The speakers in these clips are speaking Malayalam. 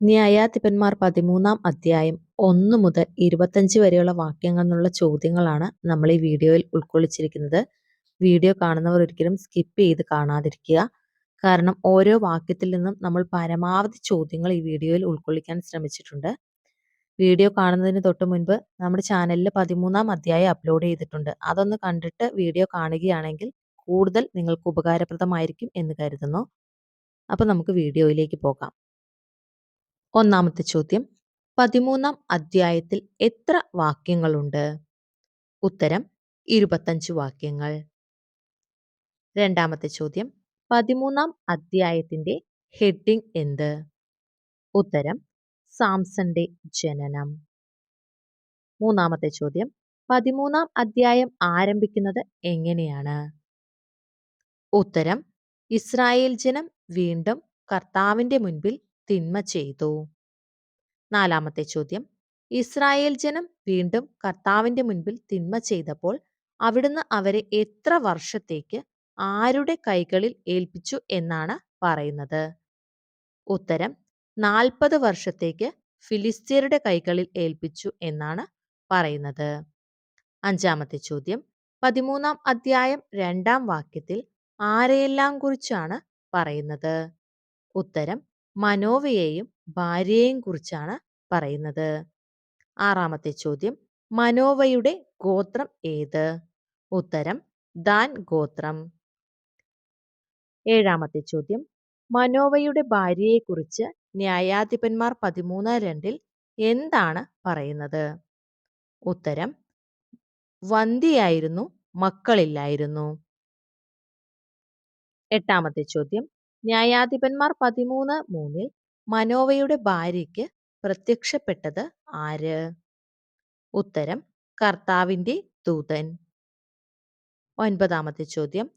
ന്യായാധിപന്മാർ പതിമൂന്നാം അധ്യായം ഒന്ന് മുതൽ ഇരുപത്തഞ്ച് വരെയുള്ള വാക്യങ്ങൾ എന്നുള്ള ചോദ്യങ്ങളാണ് നമ്മൾ ഈ വീഡിയോയിൽ ഉൾക്കൊള്ളിച്ചിരിക്കുന്നത്. വീഡിയോ കാണുന്നവർ ഒരിക്കലും സ്കിപ്പ് ചെയ്ത് കാണാതിരിക്കുക. കാരണം ഓരോ വാക്യത്തിൽ നിന്നും നമ്മൾ പരമാവധി ചോദ്യങ്ങൾ ഈ വീഡിയോയിൽ ഉൾക്കൊള്ളിക്കാൻ ശ്രമിച്ചിട്ടുണ്ട്. വീഡിയോ കാണുന്നതിന് തൊട്ട് മുൻപ് നമ്മുടെ ചാനലിൽ പതിമൂന്നാം അധ്യായം അപ്ലോഡ് ചെയ്തിട്ടുണ്ട്. അതൊന്ന് കണ്ടിട്ട് വീഡിയോ കാണുകയാണെങ്കിൽ കൂടുതൽ നിങ്ങൾക്ക് ഉപകാരപ്രദമായിരിക്കും എന്ന് കരുതുന്നു. അപ്പോൾ നമുക്ക് വീഡിയോയിലേക്ക് പോകാം. ഒന്നാമത്തെ ചോദ്യം പതിമൂന്നാം അധ്യായത്തിൽ എത്ര വാക്യങ്ങളുണ്ട്? ഉത്തരം ഇരുപത്തഞ്ച് വാക്യങ്ങൾ. രണ്ടാമത്തെ ചോദ്യം പതിമൂന്നാം അധ്യായത്തിന്റെ ഹെഡിംഗ് എന്ത്? ഉത്തരം സാംസന്റെ ജനനം. മൂന്നാമത്തെ ചോദ്യം പതിമൂന്നാം അധ്യായം ആരംഭിക്കുന്നത് എങ്ങനെയാണ്? ഉത്തരം ഇസ്രായേൽ ജനം വീണ്ടും കർത്താവിന്റെ മുൻപിൽ തിന്മ ചെയ്തു. നാലാമത്തെ ചോദ്യം. ഇസ്രായേൽ ജനം വീണ്ടും കർത്താവിന്റെ മുൻപിൽ തിന്മ ചെയ്തപ്പോൾ അവിടുന്ന് അവരെ എത്ര വർഷത്തേക്ക് ആരുടെ കൈകളിൽ ഏൽപ്പിച്ചു എന്നാണ് പറയുന്നത്? ഉത്തരം. നാൽപ്പത് വർഷത്തേക്ക് ഫിലിസ്തീനയുടെ കൈകളിൽ ഏൽപ്പിച്ചു എന്നാണ് പറയുന്നത്. അഞ്ചാമത്തെ ചോദ്യം. പതിമൂന്നാം അധ്യായം രണ്ടാം വാക്യത്തിൽ ആരെയെല്ലാം കുറിച്ചാണ് പറയുന്നത്? ഉത്തരം. മനോവയെയും ഭാര്യയെയും കുറിച്ചാണ് പറയുന്നത്. ആറാമത്തെ ചോദ്യം മനോവയുടെ ഗോത്രം ഏത്? ഉത്തരം ദാൻ ഗോത്രം. ഏഴാമത്തെ ചോദ്യം മനോവയുടെ ഭാര്യയെക്കുറിച്ച് ന്യായാധിപന്മാർ പതിമൂന്ന് രണ്ടിൽ എന്താണ് പറയുന്നത്? ഉത്തരം വന്തിയായിരുന്നു മക്കളില്ലായിരുന്നു. എട്ടാമത്തെ ചോദ്യം ന്യായാധിപന്മാർ പതിമൂന്ന് മൂന്നിൽ മനോവയുടെ ഭാര്യയ്ക്ക് പ്രത്യക്ഷപ്പെട്ടത് ആര്? ഉത്തരം കർത്താവിന്റെ ദൂതൻ. ഒൻപതാമത്തെ ചോദ്യം.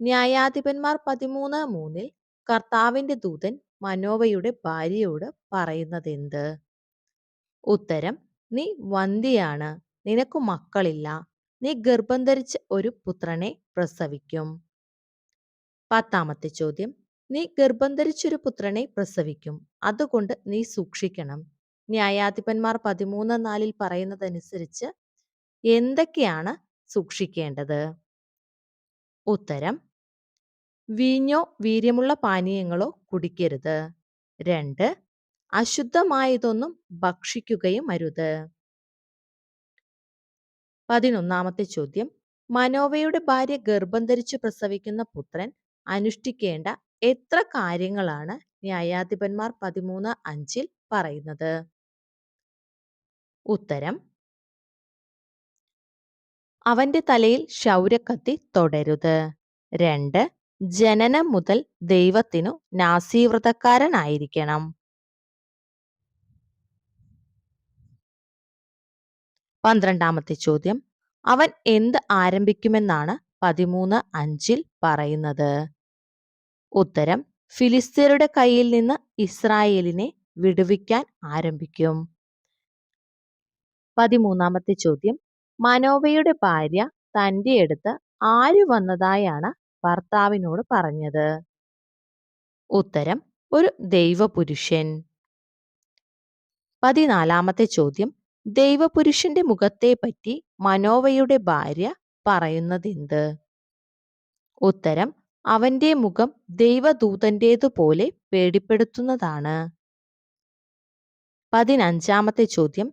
ന്യായാധിപന്മാർ പതിമൂന്ന് മൂന്നിൽ കർത്താവിന്റെ ദൂതൻ മനോവയുടെ ഭാര്യയോട് പറയുന്നത് പറയുന്നതെന്ത്? ഉത്തരം നീ വന്തിയാണ് നിനക്കു മക്കളില്ല നീ ഗർഭം ധരിച്ച് ഒരു പുത്രനെ പ്രസവിക്കും. പത്താമത്തെ ചോദ്യം. നീ ഗർഭം ധരിച്ചൊരു പുത്രനെ പ്രസവിക്കും. അതുകൊണ്ട് നീ സൂക്ഷിക്കണം. ന്യായാധിപന്മാർ പതിമൂന്ന് നാലിൽ പറയുന്നതനുസരിച്ച് എന്തൊക്കെയാണ് സൂക്ഷിക്കേണ്ടത്? ഉത്തരം വീഞ്ഞോ വീര്യമുള്ള പാനീയങ്ങളോ കുടിക്കരുത്. രണ്ട് അശുദ്ധമായതൊന്നും ഭക്ഷിക്കുകയും അരുത്. പതിനൊന്നാമത്തെ ചോദ്യം മനോവയുടെ ഭാര്യ ഗർഭം ധരിച്ചു പ്രസവിക്കുന്ന പുത്രൻ അനുഷ്ഠിക്കേണ്ട എത്ര കാര്യങ്ങളാണ് ന്യായാധിപന്മാർ പതിമൂന്ന് അഞ്ചിൽ പറയുന്നത്? ഉത്തരം അവന്റെ തലയിൽ ശൗരക്കത്തി തുടരുത്. രണ്ട് ജനനം മുതൽ ദൈവത്തിനു നാസീവ്രതക്കാരനായിരിക്കണം. പന്ത്രണ്ടാമത്തെ ചോദ്യം അവൻ എന്ത് ആരംഭിക്കുമെന്നാണ് പതിമൂന്ന് അഞ്ചിൽ പറയുന്നത്? ഉത്തരം ഫിലിസ്തീനയുടെ കയ്യിൽ നിന്ന് ഇസ്രായേലിനെ വിടുവിക്കാൻ ആരംഭിക്കും. പതിമൂന്നാമത്തെ ചോദ്യം മനോവയുടെ ഭാര്യ തന്റെ അടുത്ത് ആര് വന്നതായാണ് ഭർത്താവിനോട് പറഞ്ഞത്? ഉത്തരം ഒരു ദൈവപുരുഷൻ. പതിനാലാമത്തെ ചോദ്യം ദൈവപുരുഷന്റെ മുഖത്തെ പറ്റി മനോവയുടെ ഭാര്യ പറയുന്നതെന്ത്? ഉത്തരം അവന്റെ മുഖം ദൈവദൂതന്റേതുപോലെ പേടിപ്പെടുത്തുന്നതാണ് പതിനഞ്ചാമത്തെ ചോദ്യം.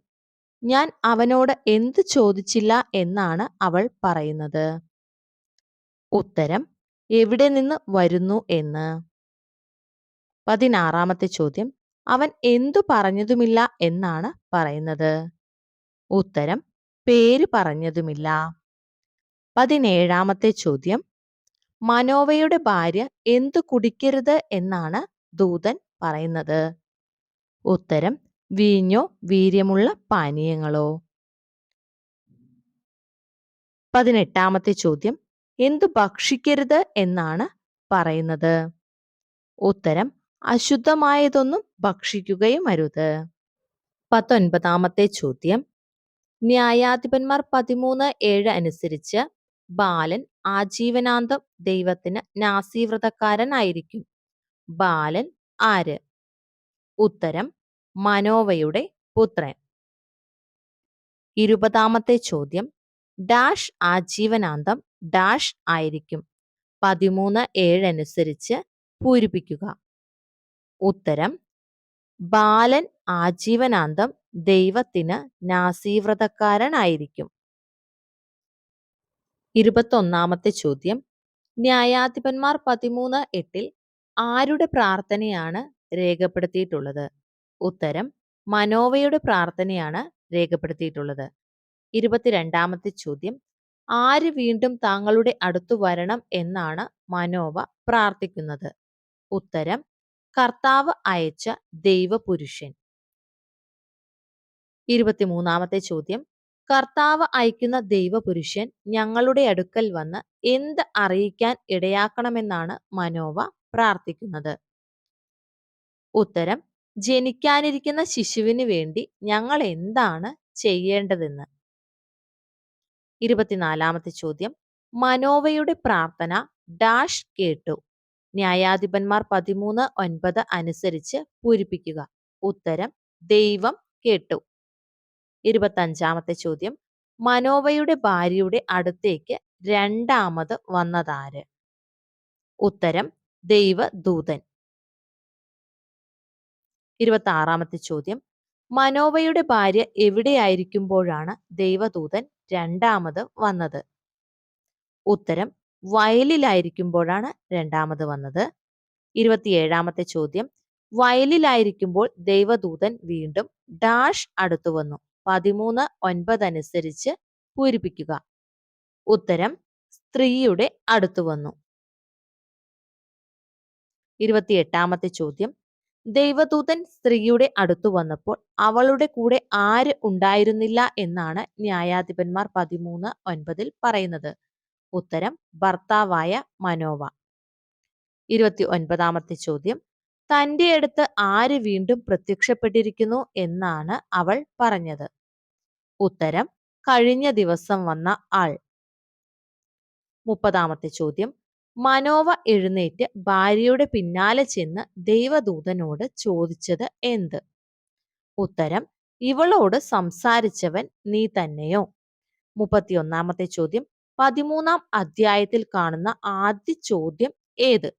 ഞാൻ അവനോട് എന്ത് ചോദിച്ചില്ല എന്നാണ് അവൾ പറയുന്നത്. ഉത്തരം എവിടെ നിന്ന് വരുന്നു എന്ന്. പതിനാറാമത്തെ ചോദ്യം. അവൻ എന്തു പറഞ്ഞതുമില്ല എന്നാണ് പറയുന്നത്. ഉത്തരം പേര് പറഞ്ഞതുമില്ല. പതിനേഴാമത്തെ ചോദ്യം. മനോവയുടെ ഭാര്യ എന്തു കുടിക്കരുത് എന്നാണ് ദൂതൻ പറയുന്നത്. ഉത്തരം വീഞ്ഞോ വീര്യമുള്ള പാനീയങ്ങളോ. പതിനെട്ടാമത്തെ ചോദ്യം എന്തു ഭക്ഷിക്കരുത് എന്നാണ് പറയുന്നത്. ഉത്തരം അശുദ്ധമായതൊന്നും ഭക്ഷിക്കുകയും അരുത്. പത്തൊൻപതാമത്തെ ചോദ്യം ന്യായാധിപന്മാർ പതിമൂന്ന് ഏഴ് അനുസരിച്ച് ബാലൻ ആജീവനാന്തം ദൈവത്തിന് നാസീവ്രതക്കാരനായിരിക്കും. ബാലൻ ആര്? ഉത്തരം മനോവയുടെ പുത്രൻ. ഇരുപതാമത്തെ ചോദ്യം ഡാഷ് ആജീവനാന്തം ഡാഷ് ആയിരിക്കും. പതിമൂന്ന് ഏഴ് അനുസരിച്ച് പൂരിപ്പിക്കുക. ഉത്തരം ബാലൻ ആജീവനാന്തം ദൈവത്തിന് നാസീവ്രതക്കാരനായിരിക്കും. ഇരുപത്തൊന്നാമത്തെ ചോദ്യം. ന്യായാധിപന്മാർ പതിമൂന്ന് എട്ടിൽ ആരുടെ പ്രാർത്ഥനയാണ് രേഖപ്പെടുത്തിയിട്ടുള്ളത്? ഉത്തരം മനോവയുടെ പ്രാർത്ഥനയാണ് രേഖപ്പെടുത്തിയിട്ടുള്ളത്. ഇരുപത്തിരണ്ടാമത്തെ ചോദ്യം ആര് വീണ്ടും താങ്കളുടെ അടുത്തു വരണം എന്നാണ് മനോവ പ്രാർത്ഥിക്കുന്നത്? ഉത്തരം കർത്താവ് അയച്ച ദൈവപുരുഷൻ. ഇരുപത്തിമൂന്നാമത്തെ ചോദ്യം കർത്താവ് അയക്കുന്ന ദൈവപുരുഷൻ ഞങ്ങളുടെ അടുക്കൽ വന്ന് എന്ത് അറിയിക്കാൻ ഇടയാക്കണമെന്നാണ് മനോവ പ്രാർത്ഥിക്കുന്നത്. ഉത്തരം ജനിക്കാനിരിക്കുന്ന ശിശുവിന് വേണ്ടി ഞങ്ങൾ എന്താണ് ചെയ്യേണ്ടതെന്ന്. ഇരുപത്തിനാലാമത്തെ ചോദ്യം മനോവയുടെ പ്രാർത്ഥന ഡാഷ് കേട്ടു. ന്യായാധിപന്മാർ പതിമൂന്ന് ഒൻപത് അനുസരിച്ച് പൂരിപ്പിക്കുക. ഉത്തരം ദൈവം കേട്ടു. ഇരുപത്തഞ്ചാമത്തെ ചോദ്യം. മനോവയുടെ ഭാര്യയുടെ അടുത്തേക്ക് രണ്ടാമത് വന്നതാര്? ഉത്തരം ദൈവദൂതൻ. ഇരുപത്തി ആറാമത്തെ ചോദ്യം. മനോവയുടെ ഭാര്യ എവിടെയായിരിക്കുമ്പോഴാണ് ദൈവദൂതൻ രണ്ടാമത് വന്നത്? ഉത്തരം വയലിലായിരിക്കുമ്പോഴാണ് രണ്ടാമത് വന്നത്. ഇരുപത്തിയേഴാമത്തെ ചോദ്യം. വയലിലായിരിക്കുമ്പോൾ ദൈവദൂതൻ വീണ്ടും ഡാഷ് അടുത്തു വന്നു. പതിമൂന്ന് ഒൻപത് അനുസരിച്ച് പൂരിപ്പിക്കുക. ഉത്തരം സ്ത്രീയുടെ അടുത്തു വന്നു. ഇരുപത്തിയെട്ടാമത്തെ ചോദ്യം. ദൈവദൂതൻ സ്ത്രീയുടെ അടുത്തു വന്നപ്പോൾ അവളുടെ കൂടെ ആര് ഉണ്ടായിരുന്നില്ല എന്നാണ് ന്യായാധിപന്മാർ പതിമൂന്ന് ഒൻപതിൽ പറയുന്നത്. ഉത്തരം ഭർത്താവായ മനോവ. ഇരുപത്തി ഒൻപതാമത്തെ ചോദ്യം. തന്റെ അടുത്ത് ആര് വീണ്ടും പ്രത്യക്ഷപ്പെട്ടിരിക്കുന്നു എന്നാണ് അവൾ പറഞ്ഞത്. ഉത്തരം കഴിഞ്ഞ ദിവസം വന്ന ആൾ. മുപ്പതാമത്തെ ചോദ്യം. മനോവ എഴുന്നേറ്റ് ഭാര്യയുടെ പിന്നാലെ ചെന്ന് ദൈവദൂതനോട് ചോദിച്ചത് എന്ത്? ഉത്തരം ഇവളോട് സംസാരിച്ചവൻ നീ തന്നെയോ? മുപ്പത്തിയൊന്നാമത്തെ ചോദ്യം. പതിമൂന്നാം അധ്യായത്തിൽ കാണുന്ന ആദ്യ ചോദ്യം ഏത്?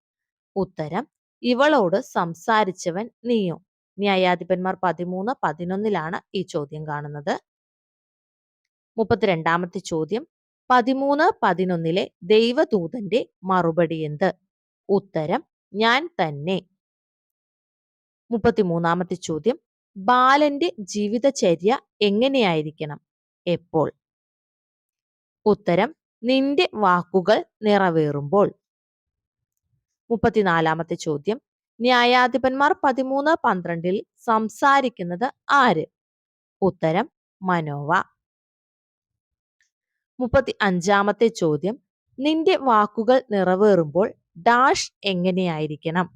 ഉത്തരം ഇവളോട് സംസാരിച്ചവൻ നീയോ? ന്യായാധിപന്മാർ പതിമൂന്ന് പതിനൊന്നിലാണ് ഈ ചോദ്യം കാണുന്നത്. മുപ്പത്തിരണ്ടാമത്തെ ചോദ്യം. പതിമൂന്ന് പതിനൊന്നിലെ ദൈവദൂതന്റെ മറുപടി എന്ത്? ഉത്തരം ഞാൻ തന്നെ. മുപ്പത്തിമൂന്നാമത്തെ ചോദ്യം. ബാലന്റെ ജീവിതചര്യ എങ്ങനെയായിരിക്കണം? എപ്പോൾ? ഉത്തരം നിന്റെ വാക്കുകൾ നിറവേറുമ്പോൾ. മുപ്പത്തിനാലാമത്തെ ചോദ്യം. ന്യായാധിപന്മാർ പതിമൂന്ന് പന്ത്രണ്ടിൽ സംസാരിക്കുന്നത് ആര്? ഉത്തരം മനോവ. മുപ്പത്തി അഞ്ചാമത്തെ ചോദ്യം. നിന്റെ വാക്കുകൾ നിറവേറുമ്പോൾ ഡാഷ് എങ്ങനെയായിരിക്കണം?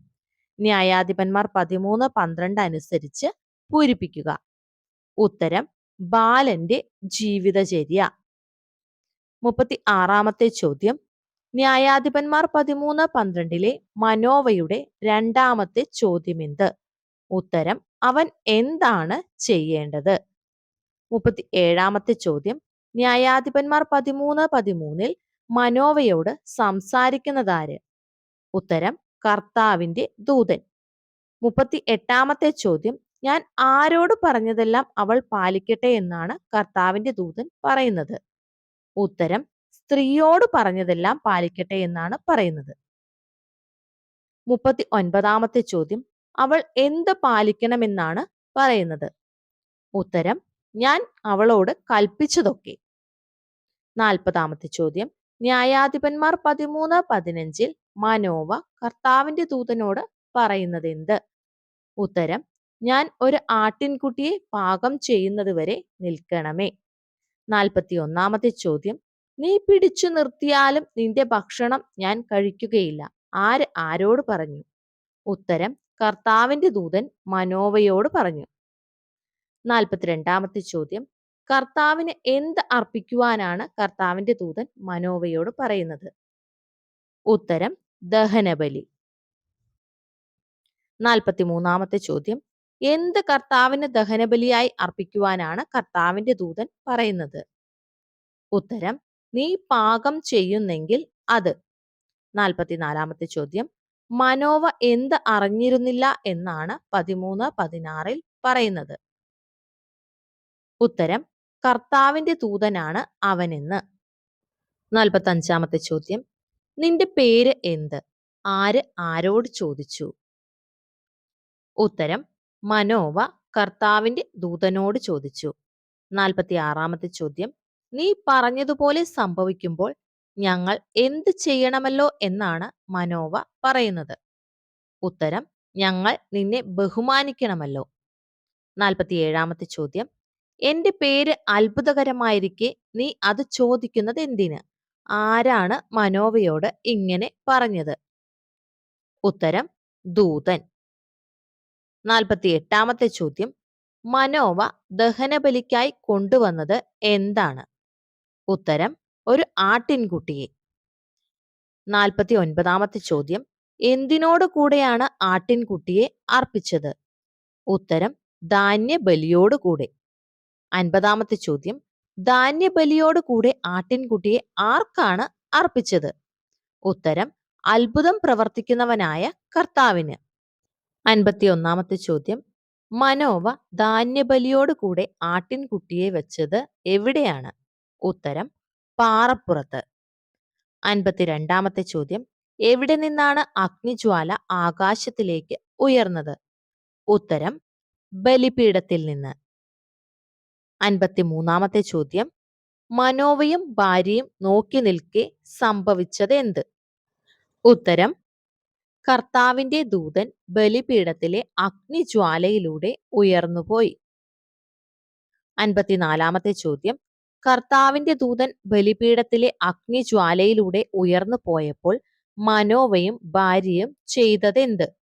ന്യായാധിപന്മാർ പതിമൂന്ന് പന്ത്രണ്ട് അനുസരിച്ച് പൂരിപ്പിക്കുക. ഉത്തരം ബാലന്റെ ജീവിതചര്യ. മുപ്പത്തി ആറാമത്തെ ചോദ്യം. ന്യായാധിപന്മാർ പതിമൂന്ന് പന്ത്രണ്ടിലെ മനോവയുടെ രണ്ടാമത്തെ ചോദ്യമെന്ത്? ഉത്തരം അവൻ എന്താണ് ചെയ്യേണ്ടത്? മുപ്പത്തി ഏഴാമത്തെ ചോദ്യം. ന്യായാധിപന്മാർ പതിമൂന്ന് പതിമൂന്നിൽ മനോവയോട് സംസാരിക്കുന്നതാര്? ഉത്തരം കർത്താവിന്റെ ദൂതൻ. മുപ്പത്തി എട്ടാമത്തെ ചോദ്യം ഞാൻ ആരോട് പറഞ്ഞതെല്ലാം അവൾ പാലിക്കട്ടെ എന്നാണ് കർത്താവിന്റെ ദൂതൻ പറയുന്നത്. ഉത്തരം സ്ത്രീയോട് പറഞ്ഞതെല്ലാം പാലിക്കട്ടെ എന്നാണ് പറയുന്നത്. മുപ്പത്തി ഒൻപതാമത്തെ ചോദ്യം അവൾ എന്ത് പാലിക്കണമെന്നാണ് പറയുന്നത്? ഉത്തരം ഞാൻ അവളോട് കൽപ്പിച്ചതൊക്കെ. നാൽപ്പതാമത്തെ ചോദ്യം. ന്യായാധിപന്മാർ പതിമൂന്ന് പതിനഞ്ചിൽ മനോവ കർത്താവിന്റെ ദൂതനോട് പറയുന്നത് എന്ത് ഉത്തരം ഞാൻ ഒരു ആട്ടിൻകുട്ടിയെ പാകം ചെയ്യുന്നത് വരെ നിൽക്കണമേ. നാൽപ്പത്തി ഒന്നാമത്തെ ചോദ്യം നീ പിടിച്ചു നിർത്തിയാലും നിന്റെ ഭക്ഷണം ഞാൻ കഴിക്കുകയില്ല. ആര് ആരോട് പറഞ്ഞു? ഉത്തരം കർത്താവിന്റെ ദൂതൻ മനോവയോട് പറഞ്ഞു. നാൽപ്പത്തിരണ്ടാമത്തെ ചോദ്യം കർത്താവിന് എന്ത് അർപ്പിക്കുവാനാണ് കർത്താവിന്റെ ദൂതൻ മനോവയോട് പറയുന്നത്? ഉത്തരം ദഹനബലി. നാൽപ്പത്തി മൂന്നാമത്തെ ചോദ്യം. എന്ത് കർത്താവിന് ദഹനബലിയായി അർപ്പിക്കുവാനാണ് കർത്താവിന്റെ ദൂതൻ പറയുന്നത്? ഉത്തരം നീ പാകം ചെയ്യുന്നെങ്കിൽ അത്. നാൽപ്പത്തിനാലാമത്തെ ചോദ്യം. മനോവ എന്ത് അറിഞ്ഞിരുന്നില്ല എന്നാണ് പതിമൂന്ന് പതിനാറിൽ പറയുന്നത്. ഉത്തരം കർത്താവിന്റെ ദൂതനാണ് അവനെന്ന്. നാൽപ്പത്തി അഞ്ചാമത്തെ ചോദ്യം. നിന്റെ പേര് എന്ത്? ആര് ആരോട് ചോദിച്ചു? ഉത്തരം മനോവ കർത്താവിന്റെ ദൂതനോട് ചോദിച്ചു. നാൽപ്പത്തി ആറാമത്തെ ചോദ്യം. നീ പറഞ്ഞതുപോലെ സംഭവിക്കുമ്പോൾ ഞങ്ങൾ എന്ത് ചെയ്യണമല്ലോ എന്നാണ് മനോവ പറയുന്നത്. ഉത്തരം ഞങ്ങൾ നിന്നെ ബഹുമാനിക്കണമല്ലോ. നാൽപ്പത്തി ഏഴാമത്തെ ചോദ്യം. എന്റെ പേര് അത്ഭുതകരമായിരിക്കെ നീ അത് ചോദിക്കുന്നത് എന്തിന്? ആരാണ് മനോവയോട് ഇങ്ങനെ പറഞ്ഞത്? ഉത്തരം ദൂതൻ. നാൽപ്പത്തി എട്ടാമത്തെ ചോദ്യം. മനോവ ദഹനബലിക്കായി കൊണ്ടുവന്നത് എന്താണ്? ഉത്തരം ഒരു ആട്ടിൻകുട്ടിയെ. നാൽപ്പത്തി ഒൻപതാമത്തെ ചോദ്യം. എന്തിനോട് കൂടെയാണ് ആട്ടിൻകുട്ടിയെ അർപ്പിച്ചത്? ഉത്തരം ധാന്യബലിയോട് കൂടെ. അൻപതാമത്തെ ചോദ്യം. ധാന്യബലിയോട് കൂടെ ആട്ടിൻകുട്ടിയെ ആർക്കാണ് അർപ്പിച്ചത്? ഉത്തരം അത്ഭുതം പ്രവർത്തിക്കുന്നവനായ കർത്താവിന്. അൻപത്തി ഒന്നാമത്തെ ചോദ്യം. മനോവ ധാന്യബലിയോട് കൂടെ ആട്ടിൻകുട്ടിയെ വെച്ചത് എവിടെയാണ്? ഉത്തരം പാറപ്പുറത്ത്. അൻപത്തിരണ്ടാമത്തെ ചോദ്യം. എവിടെ നിന്നാണ് അഗ്നിജ്വാല ആകാശത്തിലേക്ക് ഉയർന്നത്? ഉത്തരം ബലിപീഠത്തിൽ നിന്ന്. അൻപത്തിമൂന്നാമത്തെ ചോദ്യം. മനോവയും ഭാര്യയും നോക്കി നിൽക്കെ സംഭവിച്ചത് എന്ത്? ഉത്തരം കർത്താവിന്റെ ദൂതൻ ബലിപീഠത്തിലെ അഗ്നിജ്വാലയിലൂടെ ഉയർന്നുപോയി. അൻപത്തിനാലാമത്തെ ചോദ്യം കർത്താവിന്റെ ദൂതൻ ബലിപീഠത്തിലെ അഗ്നിജ്വാലയിലൂടെ ഉയർന്നു പോയപ്പോൾ മനോവയും ഭാര്യയും ചെയ്തതെന്ത്?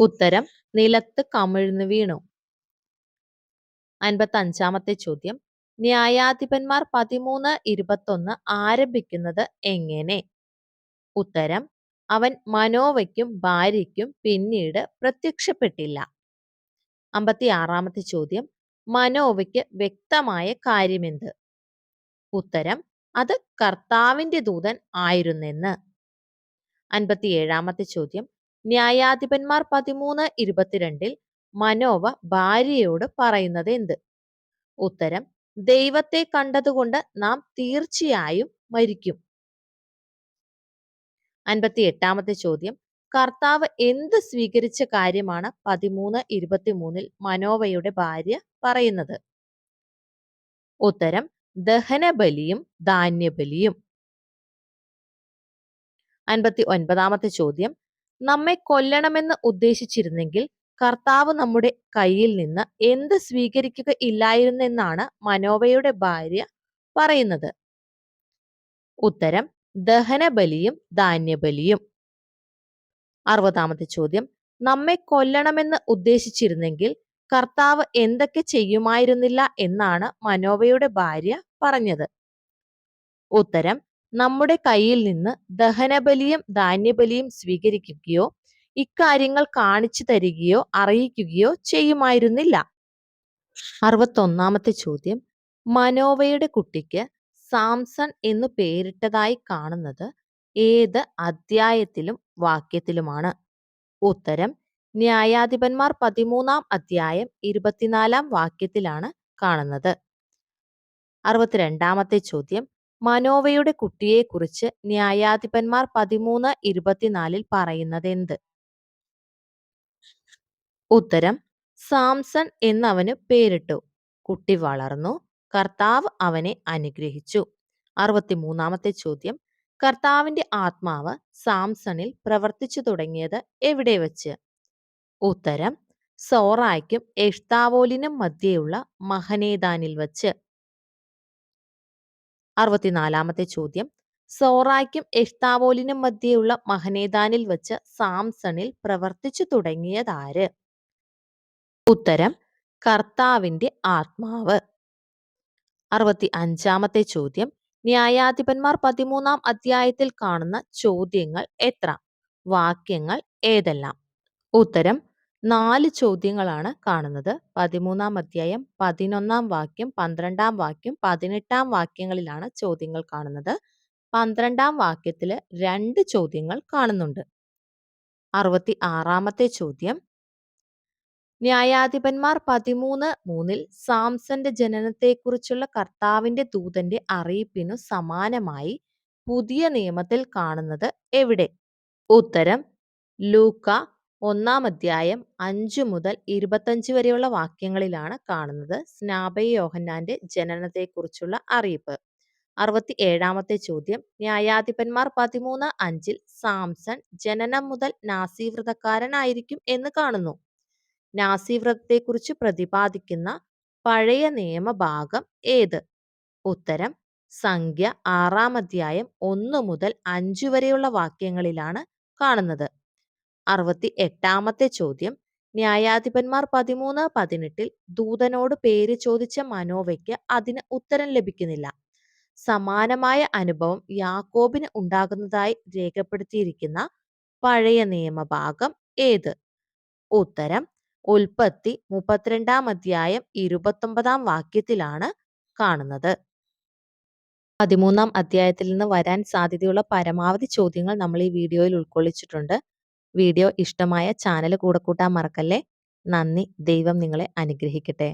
ഉത്തരം നിലത്ത് കമിഴ്ന്നു വീണു. അൻപത്തി അഞ്ചാമത്തെ ചോദ്യം. ന്യായാധിപന്മാർ പതിമൂന്ന് ഇരുപത്തൊന്ന് ആരംഭിക്കുന്നത് എങ്ങനെ? ഉത്തരം അവൻ മനോവയ്ക്കും ഭാര്യയ്ക്കും പിന്നീട് പ്രത്യക്ഷപ്പെട്ടില്ല. അമ്പത്തി ആറാമത്തെ ചോദ്യം മനോവയ്ക്ക് വ്യക്തമായ കാര്യമെന്ത്? ഉത്തരം അത് കർത്താവിന്റെ ദൂതൻ ആയിരുന്നെന്ന്. അൻപത്തിയേഴാമത്തെ ചോദ്യം ന്യായാധിപന്മാർ പതിമൂന്ന് ഇരുപത്തിരണ്ടിൽ മനോവ ഭാര്യയോട് പറയുന്നത് എന്ത്? ഉത്തരം ദൈവത്തെ കണ്ടതുകൊണ്ട് നാം തീർച്ചയായും മരിക്കും. അൻപത്തി എട്ടാമത്തെ ചോദ്യം. കർത്താവ് എന്ത് സ്വീകരിച്ച കാര്യമാണ് പതിമൂന്ന് ഇരുപത്തിമൂന്നിൽ മനോവയുടെ ഭാര്യ പറയുന്നത്? ഉത്തരം ദഹനബലിയും ധാന്യബലിയും. അൻപത്തി ഒൻപതാമത്തെ ചോദ്യം. നമ്മെ കൊല്ലണമെന്ന് ഉദ്ദേശിച്ചിരുന്നെങ്കിൽ കർത്താവ് നമ്മുടെ കയ്യിൽ നിന്ന് എന്ത് സ്വീകരിക്കുക ഇല്ലായിരുന്നെന്നാണ് മനോവയുടെ ഭാര്യ പറയുന്നത്. ഉത്തരം ദഹനബലിയും ധാന്യബലിയും. അറുപതാമത്തെ ചോദ്യം നമ്മെ കൊല്ലണമെന്ന് ഉദ്ദേശിച്ചിരുന്നെങ്കിൽ കർത്താവ് എന്തൊക്കെ ചെയ്യുമായിരുന്നില്ല എന്നാണ് മനോവയുടെ ഭാര്യ പറഞ്ഞത്. ഉത്തരം നമ്മുടെ കയ്യിൽ നിന്ന് ദഹനബലിയും ധാന്യബലിയും സ്വീകരിക്കുകയോ ഇക്കാര്യങ്ങൾ കാണിച്ചു തരികയോ അറിയിക്കുകയോ ചെയ്യുമായിരുന്നില്ല. അറുപത്തൊന്നാമത്തെ ചോദ്യം. മനോവയുടെ കുട്ടിക്ക് സാംസൺ എന്ന് പേരിട്ടതായി കാണുന്നത് ഏത് അധ്യായത്തിലും വാക്യത്തിലുമാണ്? ഉത്തരം. ന്യായാധിപന്മാർ പതിമൂന്നാം അധ്യായം ഇരുപത്തിനാലാം വാക്യത്തിലാണ് കാണുന്നത്. അറുപത്തിരണ്ടാമത്തെ ചോദ്യം. മനോവയുടെ കുട്ടിയെക്കുറിച്ച് ന്യായാധിപന്മാർ പതിമൂന്ന് ഇരുപത്തിനാലിൽ പറയുന്നത് എന്ത് ഉത്തരം സാംസൺ എന്നവന് പേരിട്ടു. കുട്ടി വളർന്നു. കർത്താവ് അവനെ അനുഗ്രഹിച്ചു. അറുപത്തിമൂന്നാമത്തെ ചോദ്യം. കർത്താവിന്റെ ആത്മാവ് സാംസണിൽ പ്രവർത്തിച്ചു തുടങ്ങിയത് എവിടെ വച്ച്? ഉത്തരം സോറായ്ക്കും എഷ്താവോലിനും മധ്യയുള്ള മഹനേദാനിൽ വച്ച്. അറുപത്തിനാലാമത്തെ ചോദ്യം. സോറായ്ക്കും എഷ്താവോലിനും മധ്യയുള്ള മഹനേദാനിൽ വച്ച് സാംസണിൽ പ്രവർത്തിച്ചു തുടങ്ങിയതാര്? ഉത്തരം കർത്താവിന്റെ ആത്മാവ്. അറുപത്തി അഞ്ചാമത്തെ ചോദ്യം. ന്യായാധിപന്മാർ പതിമൂന്നാം അധ്യായത്തിൽ കാണുന്ന ചോദ്യങ്ങൾ എത്ര? വാക്യങ്ങൾ ഏതെല്ലാം? ഉത്തരം നാല് ചോദ്യങ്ങളാണ് കാണുന്നത്. പതിമൂന്നാം അധ്യായം പതിനൊന്നാം വാക്യം പന്ത്രണ്ടാം വാക്യം പതിനെട്ടാം വാക്യങ്ങളിലാണ് ചോദ്യങ്ങൾ കാണുന്നത്. പന്ത്രണ്ടാം വാക്യത്തിൽ രണ്ട് ചോദ്യങ്ങൾ കാണുന്നുണ്ട്. അറുപത്തി ആറാമത്തെ ചോദ്യം. ന്യായാധിപന്മാർ പതിമൂന്ന് മൂന്നിൽ സാംസന്റെ ജനനത്തെക്കുറിച്ചുള്ള കർത്താവിന്റെ ദൂതന്റെ അറിയിപ്പിനു സമാനമായി പുതിയ നിയമത്തിൽ കാണുന്നത് എവിടെ? ഉത്തരം ലൂക്ക ഒന്നാം അധ്യായം അഞ്ചു മുതൽ ഇരുപത്തഞ്ച് വരെയുള്ള വാക്യങ്ങളിലാണ് കാണുന്നത് സ്നാപയ യോഹന്നാന്റെ ജനനത്തെക്കുറിച്ചുള്ള അറിയിപ്പ്. അറുപത്തി ഏഴാമത്തെ ചോദ്യം ന്യായാധിപന്മാർ പതിമൂന്ന് അഞ്ചിൽ സാംസൺ ജനനം മുതൽ നാസീവ്രതക്കാരനായിരിക്കും എന്ന് കാണുന്നു. നാസീവ്രതത്തെക്കുറിച്ച് പ്രതിപാദിക്കുന്ന പഴയ നിയമഭാഗം ഏത്? ഉത്തരം സംഖ്യ ആറാം അധ്യായം ഒന്ന് മുതൽ അഞ്ചു വരെയുള്ള വാക്യങ്ങളിലാണ് കാണുന്നത്. അറുപത്തി എട്ടാമത്തെ ചോദ്യം ന്യായാധിപന്മാർ പതിമൂന്ന് പതിനെട്ടിൽ ദൂതനോട് പേര് ചോദിച്ച മനോവയ്ക്ക് അതിന് ഉത്തരം ലഭിക്കുന്നില്ല. സമാനമായ അനുഭവം യാക്കോബിന് ഉണ്ടാകുന്നതായി രേഖപ്പെടുത്തിയിരിക്കുന്ന പഴയ നിയമഭാഗം ഏത്? ഉത്തരം ഉൽപ്പത്തി മുപ്പത്തിരണ്ടാം അധ്യായം ഇരുപത്തൊമ്പതാം വാക്യത്തിലാണ് കാണുന്നത്. പതിമൂന്നാം അധ്യായത്തിൽ നിന്ന് വരാൻ സാധ്യതയുള്ള പരമാവധി ചോദ്യങ്ങൾ നമ്മൾ ഈ വീഡിയോയിൽ ഉൾക്കൊള്ളിച്ചിട്ടുണ്ട്. വീഡിയോ ഇഷ്ടമായ ചാനൽ കൂടെ കൂട്ടാൻ മറക്കല്ലേ? നന്ദി. ദൈവം നിങ്ങളെ അനുഗ്രഹിക്കട്ടെ.